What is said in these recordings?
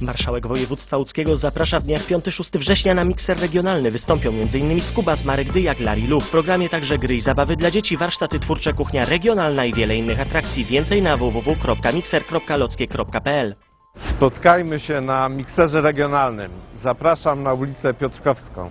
Marszałek województwa łódzkiego zaprasza w dniach 5-6 września na mikser regionalny. Wystąpią m.in. Skubas, Marek Dyjak, Larry Lu. W programie także gry i zabawy dla dzieci, warsztaty twórcze, kuchnia regionalna i wiele innych atrakcji. Więcej na www.mikser.lockie.pl Spotkajmy się na mikserze regionalnym. Zapraszam na ulicę Piotrkowską.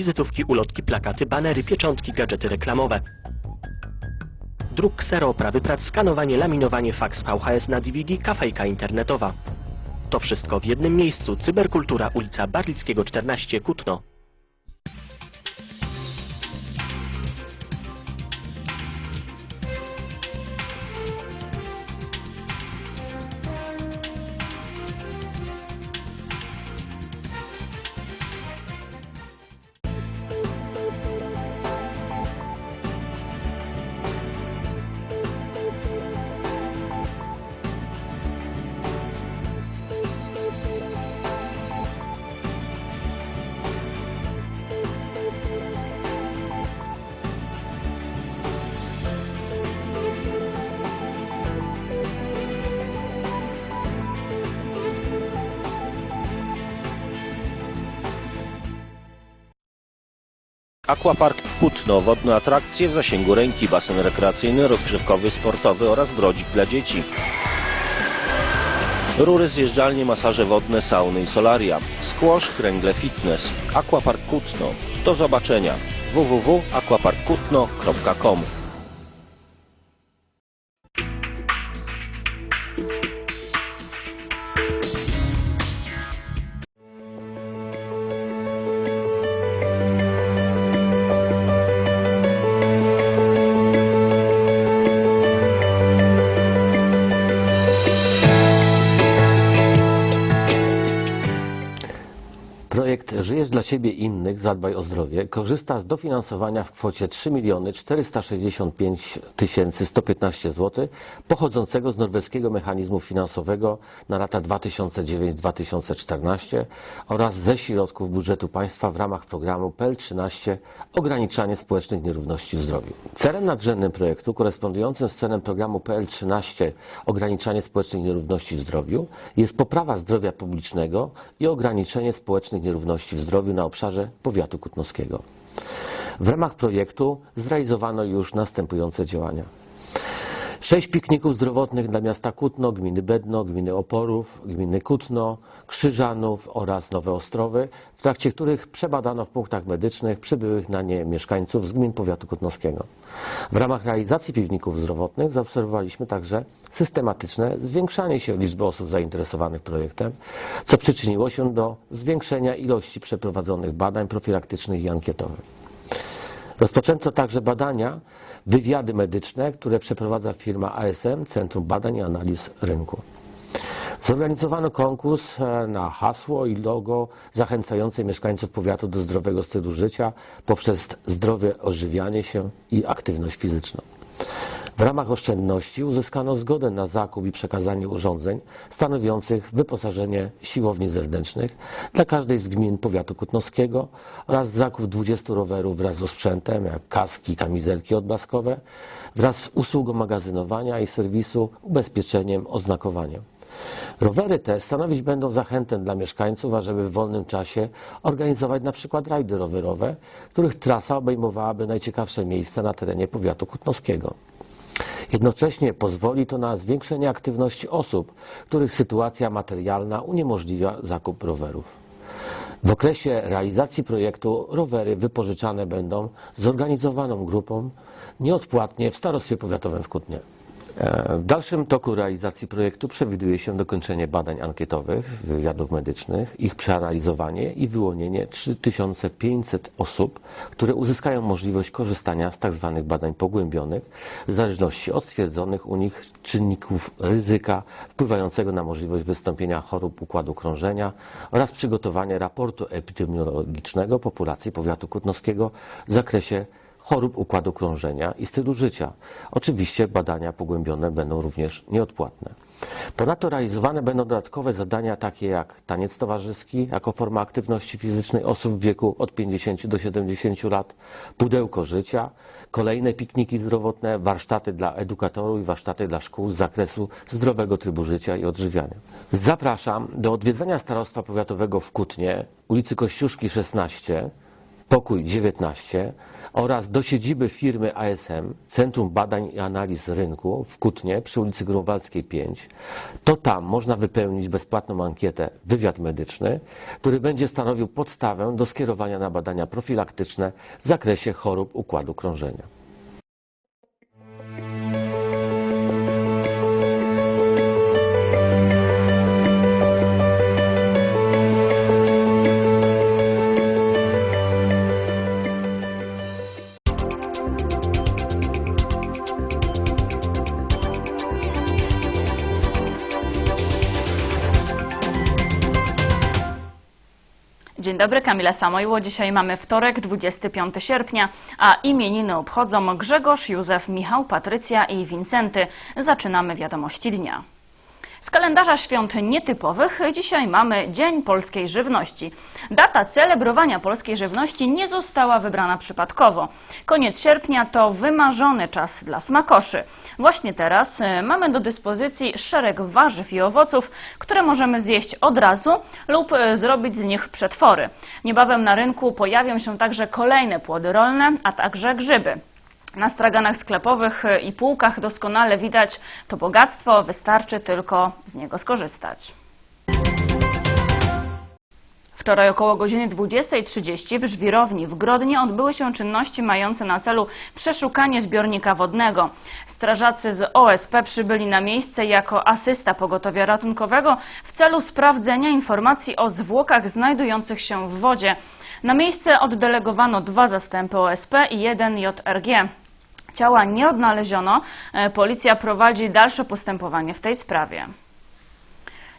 Wizytówki, ulotki, plakaty, banery, pieczątki, gadżety reklamowe. Druk ksero, oprawy prac, skanowanie, laminowanie, faks, VHS na DVD, kafejka internetowa. To wszystko w jednym miejscu. Cyberkultura, ulica Barlickiego 14, Kutno. Aquapark Kutno, wodne atrakcje w zasięgu ręki, basen rekreacyjny, rozgrzewkowy, sportowy oraz brodzik dla dzieci. Rury, zjeżdżalnie, masaże wodne, sauny i solaria. Squash, kręgle fitness. Aquapark Kutno. Do zobaczenia. www.aquaparkkutno.com dla siebie innych, zadbaj o zdrowie korzysta z dofinansowania w kwocie 3 465 115 zł pochodzącego z norweskiego mechanizmu finansowego na lata 2009-2014 oraz ze środków budżetu państwa w ramach programu PEL 13 Ograniczanie społecznych nierówności w zdrowiu. Celem nadrzędnym projektu korespondującym z celem programu PL 13 Ograniczanie społecznych nierówności w zdrowiu jest poprawa zdrowia publicznego i ograniczenie społecznych nierówności w zdrowiu na obszarze powiatu kutnowskiego. W ramach projektu zrealizowano już następujące działania. Sześć pikników zdrowotnych dla miasta Kutno, gminy Bedno, gminy Oporów, gminy Kutno, Krzyżanów oraz Nowe Ostrowy, w trakcie których przebadano w punktach medycznych przybyłych na nie mieszkańców z gmin powiatu kutnowskiego. W ramach realizacji piwników zdrowotnych zaobserwowaliśmy także systematyczne zwiększanie się liczby osób zainteresowanych projektem, co przyczyniło się do zwiększenia ilości przeprowadzonych badań profilaktycznych i ankietowych. Rozpoczęto także badania, wywiady medyczne, które przeprowadza firma ASM, Centrum Badań i Analiz Rynku. Zorganizowano konkurs e, na hasło i logo zachęcające mieszkańców powiatu do zdrowego stylu życia poprzez zdrowe odżywianie się i aktywność fizyczną. W ramach oszczędności uzyskano zgodę na zakup i przekazanie urządzeń stanowiących wyposażenie siłowni zewnętrznych dla każdej z gmin powiatu kutnowskiego oraz zakup 20 rowerów wraz z sprzętem, jak kaski, kamizelki odblaskowe, wraz z usługą magazynowania i serwisu, ubezpieczeniem, oznakowaniem. Rowery te stanowić będą zachętę dla mieszkańców, ażeby w wolnym czasie organizować na przykład rajdy rowerowe, których trasa obejmowałaby najciekawsze miejsca na terenie powiatu kutnowskiego. Jednocześnie pozwoli to na zwiększenie aktywności osób, których sytuacja materialna uniemożliwia zakup rowerów. W okresie realizacji projektu rowery wypożyczane będą zorganizowaną grupą nieodpłatnie w Starostwie Powiatowym w Kutnie. E, W dalszym toku realizacji projektu przewiduje się dokończenie badań ankietowych, wywiadów medycznych, ich przeanalizowanie i wyłonienie 3500 osób, które uzyskają możliwość korzystania z tzw. badań pogłębionych w zależności od stwierdzonych u nich czynników ryzyka wpływającego na możliwość wystąpienia chorób układu krążenia oraz przygotowanie raportu epidemiologicznego populacji powiatu kutnowskiego w zakresie chorób układu krążenia i stylu życia. Oczywiście badania pogłębione będą również nieodpłatne. Ponadto realizowane będą dodatkowe zadania takie jak taniec towarzyski jako forma aktywności fizycznej osób w wieku od 50 do 70 lat, pudełko życia, kolejne pikniki zdrowotne, warsztaty dla edukatorów i warsztaty dla szkół z zakresu zdrowego trybu życia i odżywiania. Zapraszam do odwiedzenia Starostwa Powiatowego w Kutnie, ulicy Kościuszki 16, pokój 19 oraz do siedziby firmy ASM, Centrum Badań i Analiz Rynku w Kutnie przy ulicy Grunwaldzkiej 5. To tam można wypełnić bezpłatną ankietę wywiad medyczny, który będzie stanowił podstawę do skierowania na badania profilaktyczne w zakresie chorób układu krążenia. Dobry, Kamila Samojło. Dzisiaj mamy wtorek, 25 sierpnia, a imieniny obchodzą Grzegorz, Józef, Michał, Patrycja i Wincenty. Zaczynamy wiadomości dnia. Z kalendarza świąt nietypowych dzisiaj mamy Dzień Polskiej Żywności. Data celebrowania polskiej żywności nie została wybrana przypadkowo. Koniec sierpnia to wymarzony czas dla smakoszy. Właśnie teraz e, mamy do dyspozycji szereg warzyw i owoców, które możemy zjeść od razu lub e, zrobić z nich przetwory. Niebawem na rynku pojawią się także kolejne płody rolne, a także grzyby. Na straganach sklepowych i półkach doskonale widać to bogactwo, wystarczy tylko z niego skorzystać. Wczoraj około godziny 20.30 w Żwirowni w Grodnie odbyły się czynności mające na celu przeszukanie zbiornika wodnego. Strażacy z OSP przybyli na miejsce jako asysta pogotowia ratunkowego w celu sprawdzenia informacji o zwłokach znajdujących się w wodzie. Na miejsce oddelegowano dwa zastępy OSP i jeden JRG. Ciała nie odnaleziono. E, Policja prowadzi dalsze postępowanie w tej sprawie.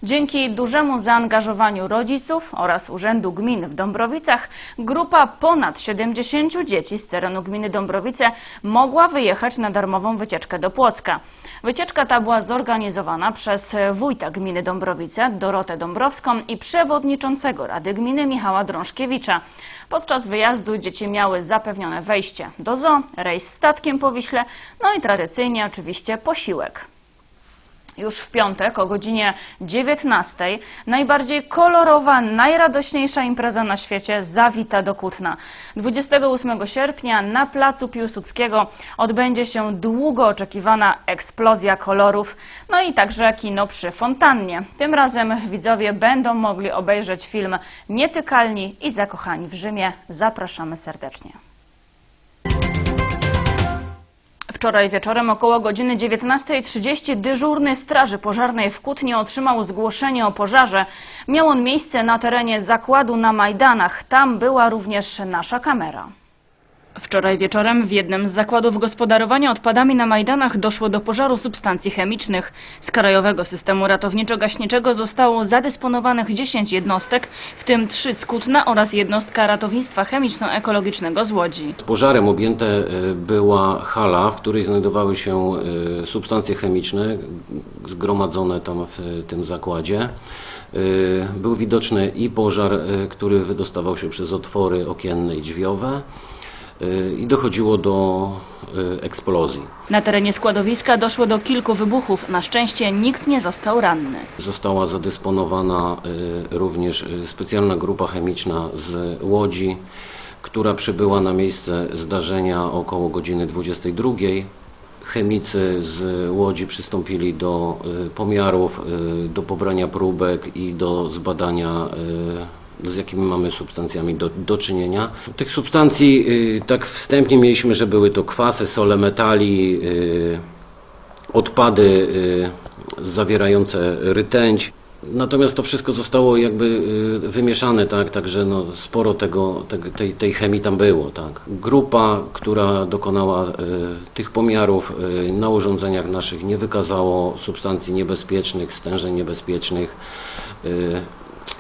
Dzięki dużemu zaangażowaniu rodziców oraz Urzędu Gminy w Dąbrowicach grupa ponad 70 dzieci z terenu gminy Dąbrowice mogła wyjechać na darmową wycieczkę do Płocka. Wycieczka ta była zorganizowana przez wójta gminy Dąbrowice Dorotę Dąbrowską i przewodniczącego Rady Gminy Michała Drążkiewicza. Podczas wyjazdu dzieci miały zapewnione wejście do zoo, rejs statkiem po Wiśle, no i tradycyjnie oczywiście posiłek. Już w piątek o godzinie 19 najbardziej kolorowa, najradośniejsza impreza na świecie zawita do Kutna. 28 sierpnia na placu Piłsudskiego odbędzie się długo oczekiwana eksplozja kolorów, no i także kino przy fontannie. Tym razem widzowie będą mogli obejrzeć film Nietykalni i zakochani w Rzymie. Zapraszamy serdecznie. Wczoraj wieczorem około godziny 19.30 dyżurny Straży Pożarnej w Kutnie otrzymał zgłoszenie o pożarze. Miał on miejsce na terenie zakładu na Majdanach. Tam była również nasza kamera. Wczoraj wieczorem w jednym z zakładów gospodarowania odpadami na Majdanach doszło do pożaru substancji chemicznych. Z Krajowego Systemu Ratowniczo-Gaśniczego zostało zadysponowanych 10 jednostek, w tym 3 z Kutna oraz jednostka ratownictwa chemiczno-ekologicznego z Łodzi. Pożarem objęte y, była hala, w której znajdowały się y, substancje chemiczne zgromadzone tam w y, tym zakładzie. Był widoczny i pożar, który wydostawał się przez otwory okienne i drzwiowe i dochodziło do y, eksplozji. Na terenie składowiska doszło do kilku wybuchów. Na szczęście nikt nie został ranny. Została zadysponowana y, również y, specjalna grupa chemiczna z Łodzi, która przybyła na miejsce zdarzenia około godziny 22. Chemicy z Łodzi przystąpili do pomiarów, do pobrania próbek i do zbadania z jakimi mamy substancjami do, do czynienia. Tych substancji y, tak wstępnie mieliśmy, że były to kwasy, sole metali, y, odpady y, zawierające rtęć. Natomiast to wszystko zostało jakby wymieszane, tak, także no, sporo tego, te- tej, tej chemii tam było. Tak. Grupa, która dokonała tych pomiarów na urządzeniach naszych nie wykazało substancji niebezpiecznych, stężeń niebezpiecznych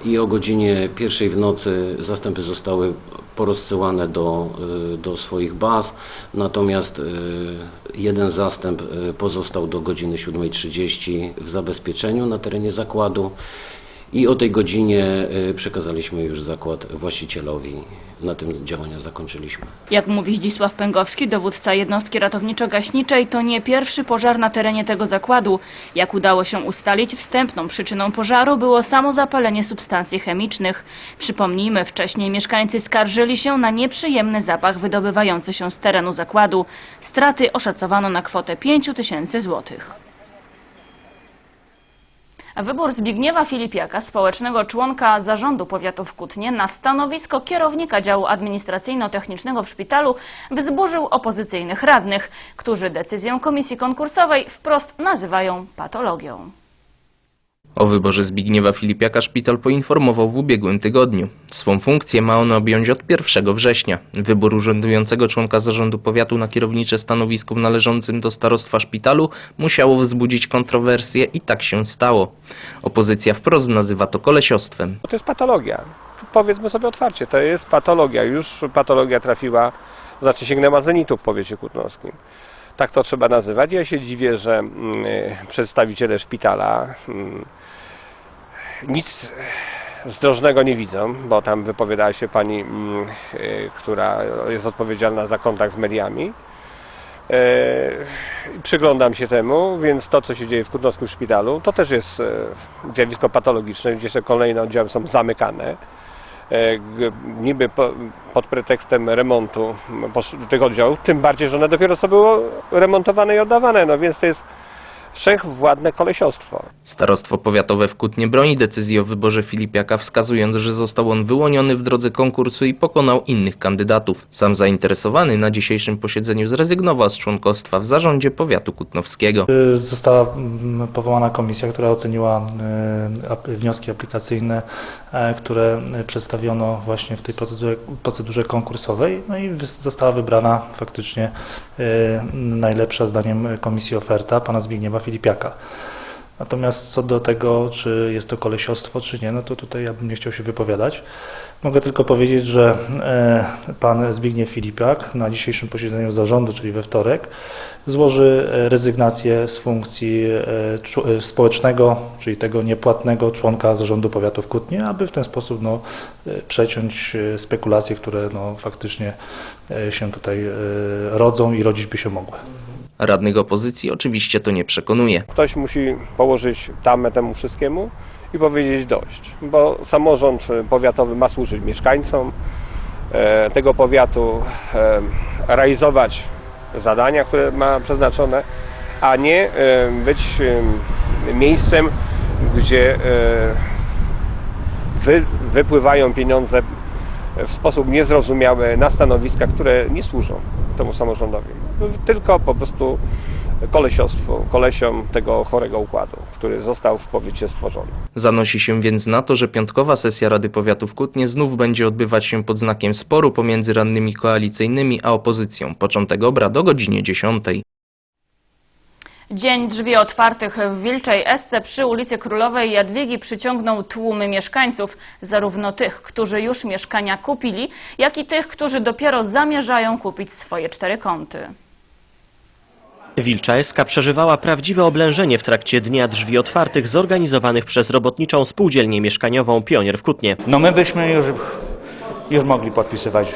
i o godzinie pierwszej w nocy zastępy zostały porozsyłane do, y, do swoich baz, natomiast y, jeden zastęp y, pozostał do godziny 7.30 w zabezpieczeniu na terenie zakładu i o tej godzinie y, przekazaliśmy już zakład właścicielowi. Na tym działania zakończyliśmy. Jak mówi Zdzisław Pęgowski, dowódca jednostki ratowniczo-gaśniczej, to nie pierwszy pożar na terenie tego zakładu. Jak udało się ustalić, wstępną przyczyną pożaru było samo zapalenie substancji chemicznych. Przypomnijmy, wcześniej mieszkańcy skarżyli się na nieprzyjemny zapach wydobywający się z terenu zakładu. Straty oszacowano na kwotę 5 tysięcy złotych. Wybór Zbigniewa Filipiaka, społecznego członka zarządu powiatu w Kutnie, na stanowisko kierownika działu administracyjno-technicznego w szpitalu wzburzył opozycyjnych radnych, którzy decyzję komisji konkursowej wprost nazywają patologią. O wyborze Zbigniewa Filipiaka szpital poinformował w ubiegłym tygodniu. Swą funkcję ma on objąć od 1 września. Wybór urzędującego członka zarządu powiatu na kierownicze stanowisko w należącym do starostwa szpitalu musiało wzbudzić kontrowersje i tak się stało. Opozycja wprost nazywa to kolesiostwem. To jest patologia. Powiedzmy sobie otwarcie, to jest patologia. Już patologia trafiła, znaczy sięgnęła zenitu w powiecie kutnowskim. Tak to trzeba nazywać. Ja się dziwię, że mm, przedstawiciele szpitala mm, nic zdrożnego nie widzą, bo tam wypowiadała się pani, mm, y, która jest odpowiedzialna za kontakt z mediami. E, Przyglądam się temu, więc to, co się dzieje w Kutnowskim Szpitalu, to też jest e, zjawisko patologiczne, gdzie te kolejne oddziały są zamykane. E, Niby po, pod pretekstem remontu tych oddziałów, tym bardziej, że one dopiero co było remontowane i oddawane, no więc to jest wszechwładne kolesiostwo. Starostwo powiatowe w Kutnie broni decyzji o wyborze Filipiaka, wskazując, że został on wyłoniony w drodze konkursu i pokonał innych kandydatów. Sam zainteresowany na dzisiejszym posiedzeniu zrezygnował z członkostwa w zarządzie powiatu kutnowskiego. Y, Została mm, powołana komisja, która oceniła y, wnioski aplikacyjne, e, które przedstawiono właśnie w tej procedurze, procedurze konkursowej, no i została wybrana faktycznie y, najlepsza zdaniem komisji oferta pana Zbigniewa Filipiaka. Natomiast co do tego, czy jest to kolesiostwo, czy nie, no to tutaj ja bym nie chciał się wypowiadać. Mogę tylko powiedzieć, że e, pan Zbigniew Filipiak na dzisiejszym posiedzeniu zarządu, czyli we wtorek, złoży e, rezygnację z funkcji e, społecznego, czyli tego niepłatnego członka zarządu powiatu w Kutnie, aby w ten sposób no, przeciąć spekulacje, które no, faktycznie się tutaj rodzą i rodzić by się mogły. Radnych opozycji oczywiście to nie przekonuje. Ktoś musi położyć tamę temu wszystkiemu i powiedzieć dość, bo samorząd powiatowy ma służyć mieszkańcom e, tego powiatu, e, realizować zadania, które ma przeznaczone, a nie e, być miejscem, gdzie wy, wypływają pieniądze w sposób niezrozumiały na stanowiska, które nie służą temu samorządowi. Tylko po prostu kolesiostwu, kolesiom tego chorego układu, który został w powiecie stworzony. Zanosi się więc na to, że piątkowa sesja Rady Powiatu w Kutnie znów będzie odbywać się pod znakiem sporu pomiędzy radnymi koalicyjnymi a opozycją. Początek obrad o godzinie 10. Dzień drzwi otwartych w Wilczej Esce przy ulicy Królowej Jadwigi przyciągnął tłumy mieszkańców, zarówno tych, którzy już mieszkania kupili, jak i tych, którzy dopiero zamierzają kupić swoje cztery kąty. Wilcza SK przeżywała prawdziwe oblężenie w trakcie Dnia Drzwi Otwartych zorganizowanych przez robotniczą spółdzielnię mieszkaniową Pionier w Kutnie. No my byśmy już, już mogli podpisywać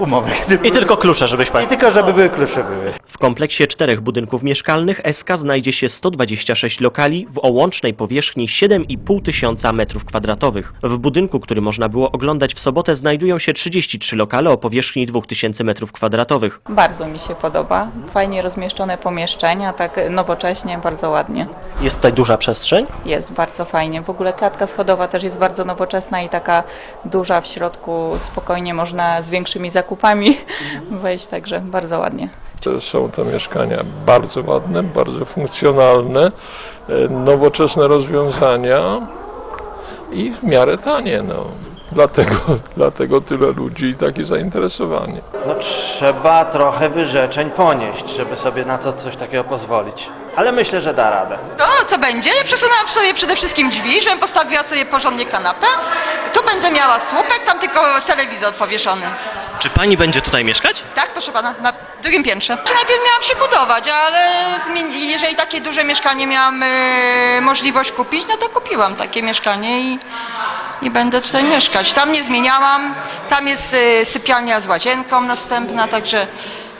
umowę. I tylko klucze, żebyś I tylko, żeby były klucze były. W kompleksie czterech budynków mieszkalnych SK znajdzie się 126 lokali w o łącznej powierzchni 7,5 tysiąca metrów kwadratowych. W budynku, który można było oglądać w sobotę znajdują się 33 lokale o powierzchni 2000 metrów kwadratowych. Bardzo mi się podoba. Fajnie rozmieszczone pomieszczenia, tak nowocześnie, bardzo ładnie. Jest tutaj duża przestrzeń. Jest bardzo fajnie. W ogóle klatka schodowa też jest bardzo nowoczesna i taka duża w środku. Spokojnie można z większymi zakupami zakupami wejść, także bardzo ładnie. Są to mieszkania bardzo ładne, bardzo funkcjonalne, e, nowoczesne rozwiązania i w miarę tanie. No. Dlatego, dlatego tyle ludzi i takie zainteresowanie. No trzeba trochę wyrzeczeń ponieść, żeby sobie na to coś takiego pozwolić. Ale myślę, że da radę. To co będzie? Ja przesunęłam sobie przede wszystkim drzwi, żebym postawiła sobie porządnie kanapę. Tu będę miała słupek, tam tylko telewizor powieszony. Czy pani będzie tutaj mieszkać? Tak, proszę pana, na drugim piętrze. Najpierw miałam się budować, ale jeżeli takie duże mieszkanie miałam e, możliwość kupić, no to kupiłam takie mieszkanie i, i będę tutaj mieszkać. Tam nie zmieniałam, tam jest e, sypialnia z łazienką następna, także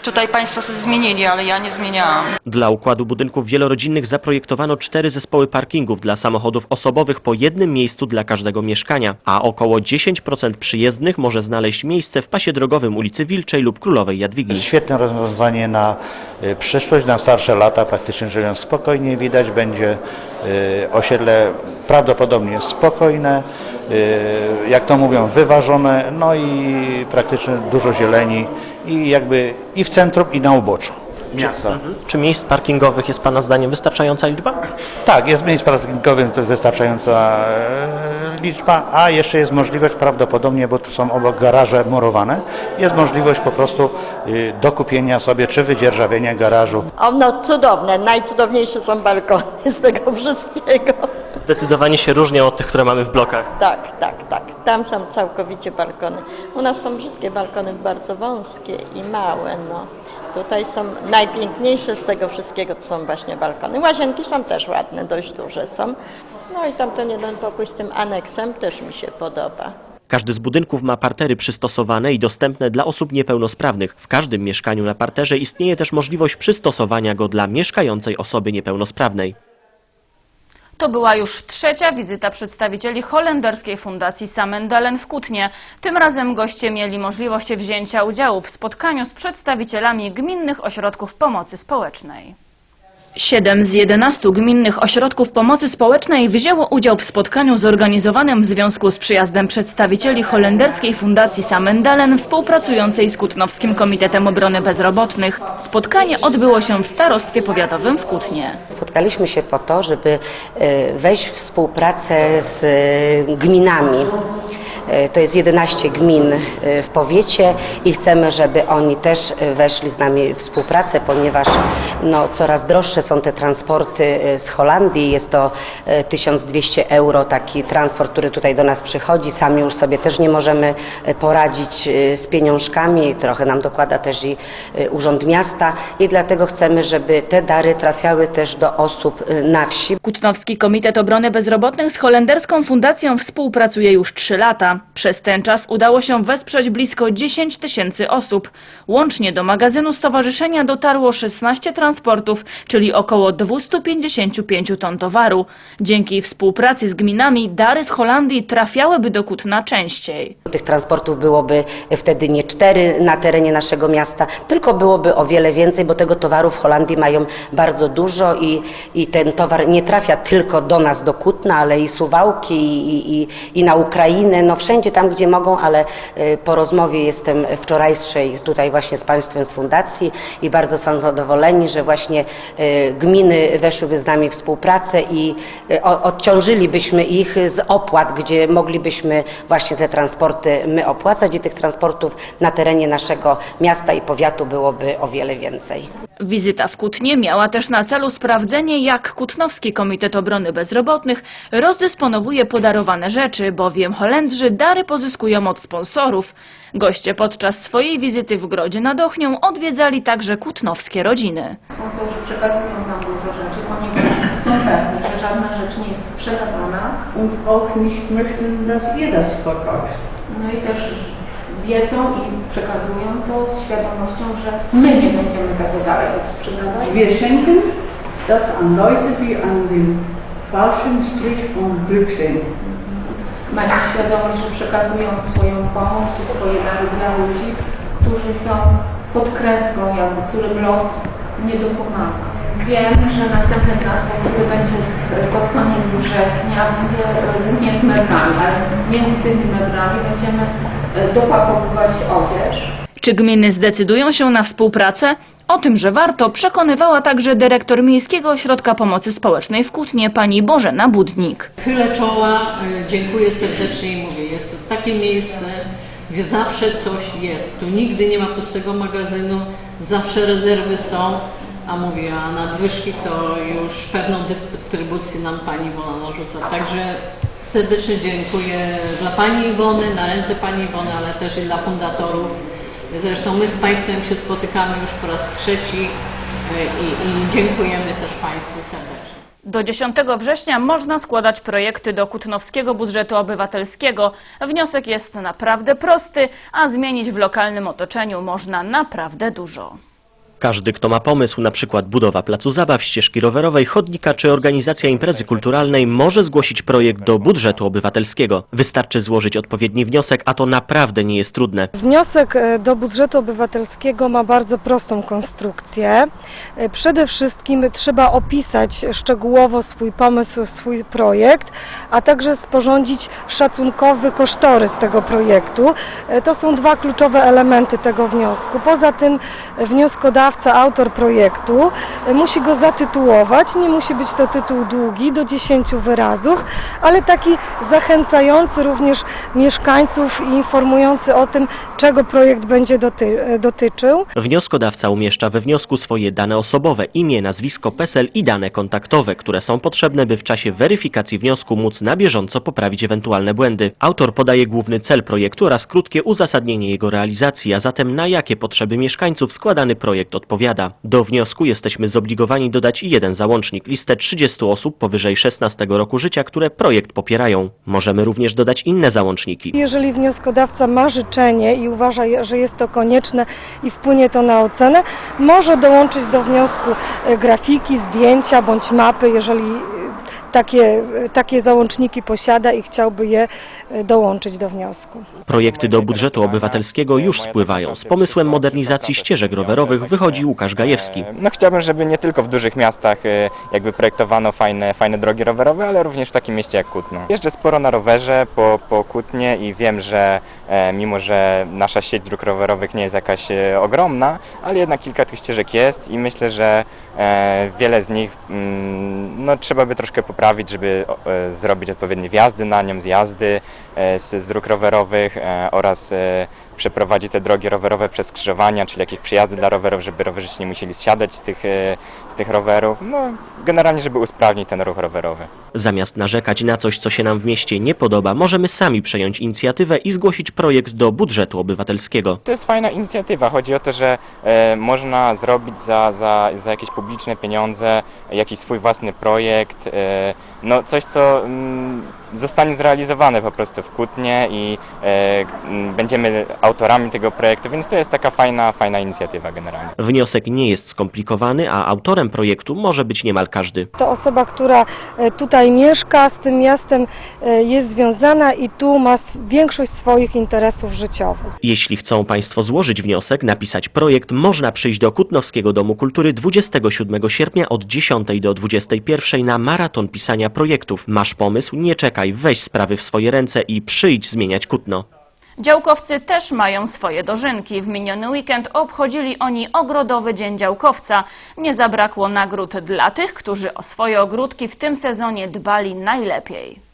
tutaj państwo sobie zmienili, ale ja nie zmieniałam. Dla układu budynków wielorodzinnych zaprojektowano cztery zespoły parkingów dla samochodów osobowych po jednym miejscu dla każdego mieszkania, a około 10% przyjezdnych może znaleźć miejsce w pasie drogowym ulicy Wilczej lub Królowej Jadwigi. Świetne rozwiązanie na y, przyszłość, na starsze lata, praktycznie biorąc spokojnie widać będzie. Y, Osiedle prawdopodobnie spokojne, y, jak to mówią, wyważone, no i praktycznie dużo zieleni i jakby i w centrum i na uboczu miasta. Mhm. Czy miejsc parkingowych jest pana zdaniem wystarczająca liczba? Tak, jest miejsc parkingowych, to jest wystarczająca e, liczba, a jeszcze jest możliwość prawdopodobnie, bo tu są obok garaże murowane, jest możliwość po prostu y, dokupienia sobie czy wydzierżawienia garażu. O, no cudowne, najcudowniejsze są balkony z tego wszystkiego. Zdecydowanie się różnią od tych, które mamy w blokach. Tak, tak, tak. Tam są całkowicie balkony. U nas są brzydkie balkony, bardzo wąskie i małe, no. Tutaj są najpiękniejsze z tego wszystkiego, to są właśnie balkony. Łazienki są też ładne, dość duże są. No i tamten jeden pokój z tym aneksem też mi się podoba. Każdy z budynków ma partery przystosowane i dostępne dla osób niepełnosprawnych. W każdym mieszkaniu na parterze istnieje też możliwość przystosowania go dla mieszkającej osoby niepełnosprawnej. To była już trzecia wizyta przedstawicieli holenderskiej fundacji Samendalen w Kutnie. Tym razem goście mieli możliwość wzięcia udziału w spotkaniu z przedstawicielami gminnych ośrodków pomocy społecznej. Siedem z 11 gminnych ośrodków pomocy społecznej wzięło udział w spotkaniu zorganizowanym w związku z przyjazdem przedstawicieli holenderskiej fundacji Samendalen współpracującej z Kutnowskim Komitetem Obrony Bezrobotnych. Spotkanie odbyło się w starostwie powiatowym w Kutnie. Spotkaliśmy się po to, żeby e, wejść w współpracę z e, gminami. E, To jest 11 gmin e, w powiecie i chcemy, żeby oni też e, weszli z nami w współpracę, ponieważ no, coraz droższe są te transporty z Holandii. Jest to e, 1200 euro taki transport, który tutaj do nas przychodzi. Sami już sobie też nie możemy poradzić z pieniążkami. Trochę nam dokłada też i Urząd Miasta i dlatego chcemy, żeby te dary trafiały też do osób na wsi. Kutnowski Komitet Obrony Bezrobotnych z holenderską fundacją współpracuje już 3 lata. Przez ten czas udało się wesprzeć blisko 10 tysięcy osób. Łącznie do magazynu stowarzyszenia dotarło 16 transportów, czyli około 255 ton towaru. Dzięki współpracy z gminami dary z Holandii trafiałyby do Kutna częściej. Tych transportów byłoby wtedy nie cztery na terenie naszego miasta, tylko byłoby o wiele więcej, bo tego towaru w Holandii mają bardzo dużo i, i ten towar nie trafia tylko do nas, do Kutna, ale i Suwałki i, i, i na Ukrainę, no wszędzie tam, gdzie mogą, ale e, po rozmowie jestem wczorajszej tutaj właśnie z Państwem z Fundacji i bardzo są zadowoleni, że właśnie e, gminy weszłyby z nami w współpracę i o- odciążylibyśmy ich z opłat, gdzie moglibyśmy właśnie te transporty my opłacać i tych transportów na terenie naszego miasta i powiatu byłoby o wiele więcej. Wizyta w Kutnie miała też na celu sprawdzenie, jak Kutnowski Komitet Obrony Bezrobotnych rozdysponowuje podarowane rzeczy, bowiem Holendrzy dary pozyskują od sponsorów. Goście podczas swojej wizyty w Grodzie nad Ochnią odwiedzali także kutnowskie rodziny. Sponsorzy przekazują nam dużo rzeczy, ponieważ są pewni, że żadna rzecz nie jest sprzedawana. und auch nicht möchten, dass ihr das verkauft. No i też wiedzą i przekazują to z świadomością, że my nie będziemy tego dalej sprzedawać. Wir schenken das an Leute, die an dem falschen Strich von Glück stehen. Mają świadomość, że przekazują swoją pomoc czy swoje dary dla ludzi, którzy są pod kreską, jakby, którym los nie dopomaga. Wiem, że następny transport, który będzie pod koniec września, będzie głównie z meblami, ale między tymi meblami będziemy dopakowywać odzież. Czy gminy zdecydują się na współpracę? O tym, że warto, przekonywała także dyrektor Miejskiego Ośrodka Pomocy Społecznej w Kutnie, pani Bożena Budnik. Chylę czoła, y, dziękuję serdecznie i mówię, jest to takie miejsce, gdzie zawsze coś jest. Tu nigdy nie ma pustego magazynu, zawsze rezerwy są, a mówię, a nadwyżki to już pewną dystrybucję nam pani Iwona narzuca. Także serdecznie dziękuję dla pani Iwony, na ręce pani Iwony, ale też i dla fundatorów. Zresztą my z Państwem się spotykamy już po raz trzeci y, i, i dziękujemy też Państwu serdecznie. Do 10 września można składać projekty do Kutnowskiego Budżetu Obywatelskiego. Wniosek jest naprawdę prosty, a zmienić w lokalnym otoczeniu można naprawdę dużo. Każdy, kto ma pomysł, na przykład budowa placu zabaw, ścieżki rowerowej, chodnika czy organizacja imprezy kulturalnej, może zgłosić projekt do budżetu obywatelskiego. Wystarczy złożyć odpowiedni wniosek, a to naprawdę nie jest trudne. Wniosek e, do budżetu obywatelskiego ma bardzo prostą konstrukcję. E, Przede wszystkim trzeba opisać szczegółowo swój pomysł, swój projekt, a także sporządzić szacunkowy kosztorys tego projektu. E, To są dwa kluczowe elementy tego wniosku. Poza tym e, wnioskodawca, autor projektu e, musi go zatytułować. Nie musi być to tytuł długi, do 10 wyrazów, ale taki zachęcający również mieszkańców i informujący o tym, czego projekt będzie doty e, dotyczył. Wnioskodawca umieszcza we wniosku swoje dane osobowe, imię, nazwisko, PESEL i dane kontaktowe, które są potrzebne, by w czasie weryfikacji wniosku móc na bieżąco poprawić ewentualne błędy. Autor podaje główny cel projektu oraz krótkie uzasadnienie jego realizacji, a zatem na jakie potrzeby mieszkańców składany projekt odpowiada. Do wniosku jesteśmy zobligowani dodać jeden załącznik, listę 30 osób powyżej 16 roku życia, które projekt popierają. Możemy również dodać inne załączniki. Jeżeli wnioskodawca ma życzenie i uważa, że jest to konieczne i wpłynie to na ocenę, może dołączyć do wniosku e, grafiki, zdjęcia bądź mapy, jeżeli takie, takie załączniki posiada i chciałby je e, dołączyć do wniosku. Projekty do budżetu obywatelskiego już spływają. Z pomysłem modernizacji ścieżek rowerowych wychodzi Łukasz Gajewski. No chciałbym, żeby nie tylko w dużych miastach e, jakby projektowano fajne, fajne drogi rowerowe, ale również w takim mieście jak Kutno. Jeżdżę sporo na rowerze po, po Kutnie i wiem, że e, mimo, że nasza sieć dróg rowerowych nie jest jakaś e, ogromna, ale jednak kilka tych ścieżek jest i myślę, że wiele z nich mm, no, trzeba by troszkę poprawić, żeby e, zrobić odpowiednie wjazdy na nią, zjazdy e, z, dróg rowerowych e, oraz przeprowadzić te drogi rowerowe przez skrzyżowania, czyli jakieś przyjazdy dla rowerów, żeby rowerzyści nie musieli zsiadać z tych, e, z tych rowerów. No, generalnie, żeby usprawnić ten ruch rowerowy. Zamiast narzekać na coś, co się nam w mieście nie podoba, możemy sami przejąć inicjatywę i zgłosić projekt do budżetu obywatelskiego. To jest fajna inicjatywa. Chodzi o to, że e, można zrobić za, za, za jakieś publiczne pieniądze jakiś swój własny projekt, e, no coś, co mm, zostanie zrealizowane po prostu w Kutnie i e, będziemy autorami tego projektu, więc to jest taka fajna, fajna inicjatywa generalnie. Wniosek nie jest skomplikowany, a autorem projektu może być niemal każdy. To osoba, która e, tutaj mieszka, z tym miastem e, jest związana i tu ma większość swoich interesów życiowych. Jeśli chcą Państwo złożyć wniosek, napisać projekt, można przyjść do Kutnowskiego Domu Kultury 27 sierpnia od 10 do 21 na maraton pisania projektów. Masz pomysł? Nie czekaj, weź sprawy w swoje ręce i przyjdź zmieniać Kutno. Działkowcy też mają swoje dożynki. W miniony weekend obchodzili oni Ogrodowy Dzień Działkowca. Nie zabrakło nagród dla tych, którzy o swoje ogródki w tym sezonie dbali najlepiej.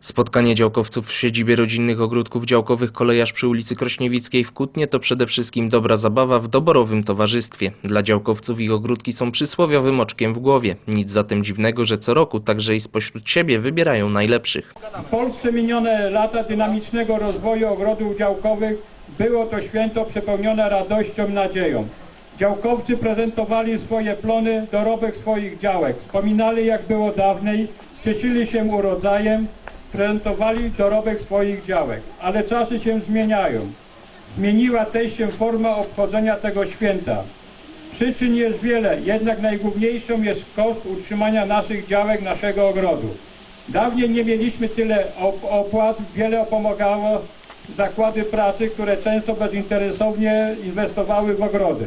Spotkanie działkowców w siedzibie rodzinnych ogródków działkowych Kolejarz przy ulicy Krośniewickiej w Kutnie to przede wszystkim dobra zabawa w doborowym towarzystwie. Dla działkowców ich ogródki są przysłowiowym oczkiem w głowie. Nic zatem dziwnego, że co roku także i spośród siebie wybierają najlepszych. W Polsce minione lata dynamicznego rozwoju ogrodów działkowych było to święto przepełnione radością nadzieją. Działkowcy prezentowali swoje plony, dorobek swoich działek, wspominali jak było dawniej, cieszyli się urodzajem, prezentowali dorobek swoich działek. Ale czasy się zmieniają. Zmieniła też się forma obchodzenia tego święta. Przyczyn jest wiele, jednak najgłówniejszą jest koszt utrzymania naszych działek, naszego ogrodu. Dawniej nie mieliśmy tyle op- opłat, wiele pomagało zakłady pracy, które często bezinteresownie inwestowały w ogrody.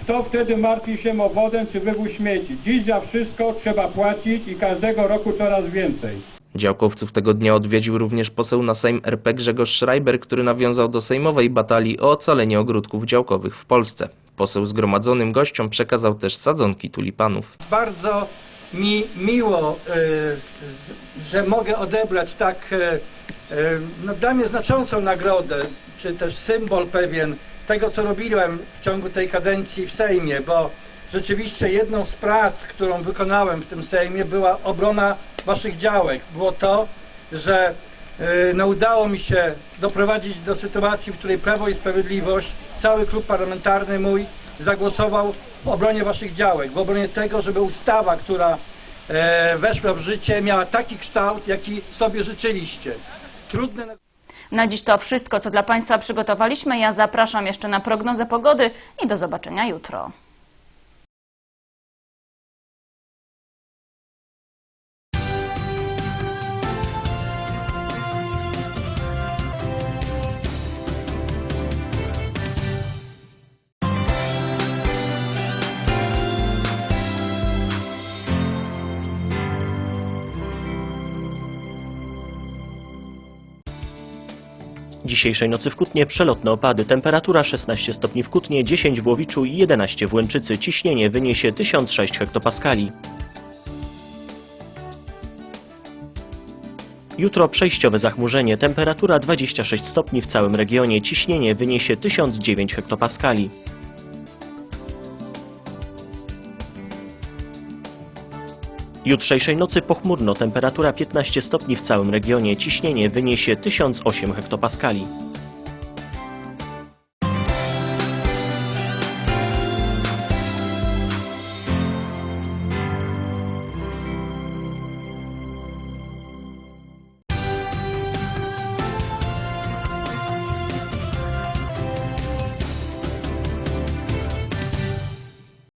Kto wtedy martwi się o wodę czy wywóz śmieci? Dziś za wszystko trzeba płacić i każdego roku coraz więcej. Działkowców tego dnia odwiedził również poseł na Sejm RP Grzegorz Schreiber, który nawiązał do sejmowej batalii o ocalenie ogródków działkowych w Polsce. Poseł zgromadzonym gościom przekazał też sadzonki tulipanów. Bardzo mi miło, y, że mogę odebrać tak y, y, no, dla mnie znaczącą nagrodę, czy też symbol pewien tego, co robiłem w ciągu tej kadencji w Sejmie, bo rzeczywiście jedną z prac, którą wykonałem w tym Sejmie była obrona waszych działek. Było to, że y, no, udało mi się doprowadzić do sytuacji, w której Prawo i Sprawiedliwość, cały klub parlamentarny mój zagłosował w obronie waszych działek, w obronie tego, żeby ustawa, która e, weszła w życie, miała taki kształt, jaki sobie życzyliście. Trudne Na dziś to wszystko, co dla Państwa przygotowaliśmy. Ja zapraszam jeszcze na prognozę pogody i do zobaczenia jutro. Dzisiejszej nocy w Kutnie przelotne opady. Temperatura 16 stopni w Kutnie, 10 w Łowiczu i 11 w Łęczycy. Ciśnienie wyniesie 1006 hektopaskali. Jutro przejściowe zachmurzenie. Temperatura 26 stopni w całym regionie. Ciśnienie wyniesie 1009 hektopaskali. Jutrzejszej nocy pochmurno. Temperatura 15 stopni w całym regionie. Ciśnienie wyniesie 1008 hektopaskali.